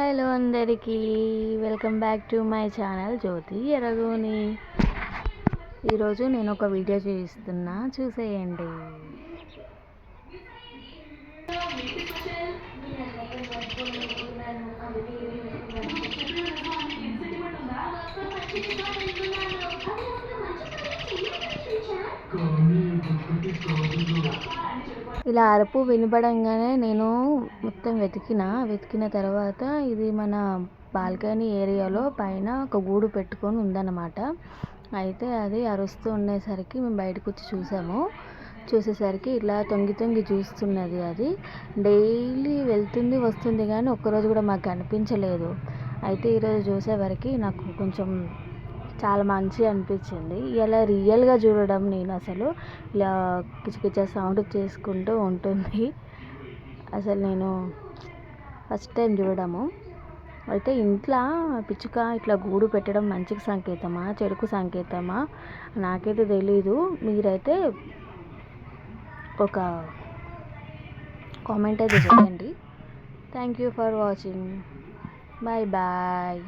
Hello అందరికీ welcome back to my channel Jyothi Eragoni. ఈరోజు నేను ఒక వీడియో చూపిస్తున్నా చూసేయండి. ఇలా అరుపు వినపడంగానే నేను మొత్తం వెతికిన వెతికిన తర్వాత ఇది మన బాల్కనీ ఏరియాలో పైన ఒక గూడు పెట్టుకొని ఉందన్నమాట. అయితే అది అరుస్తూ ఉండేసరికి మేము బయటకు వచ్చి చూసాము. చూసేసరికి ఇలా తొంగి తొంగి చూస్తున్నది అది. డైలీ వెళ్తుంది వస్తుంది కానీ ఒక్కరోజు కూడా మాకు కనిపించలేదు అయితే ఈరోజు చూసేవరకు నాకు కొంచెం చాలా మంచి అనిపించింది. ఇలా రియల్గా చూడడం నేను అసలు ఇలా కిచకిచ సౌండ్ చేసుకుంటూ ఉంటుంది. అసలు నేను ఫస్ట్ టైం చూడడము. అయితే ఇంట్లో పిచ్చుక ఇట్లా గూడు పెట్టడం మంచికి సంకేతమా? చెడుకు సంకేతమా? నాకైతే తెలీదు. మీరైతే ఒక కామెంట్ అయితే చేయండి thank you for watching bye bye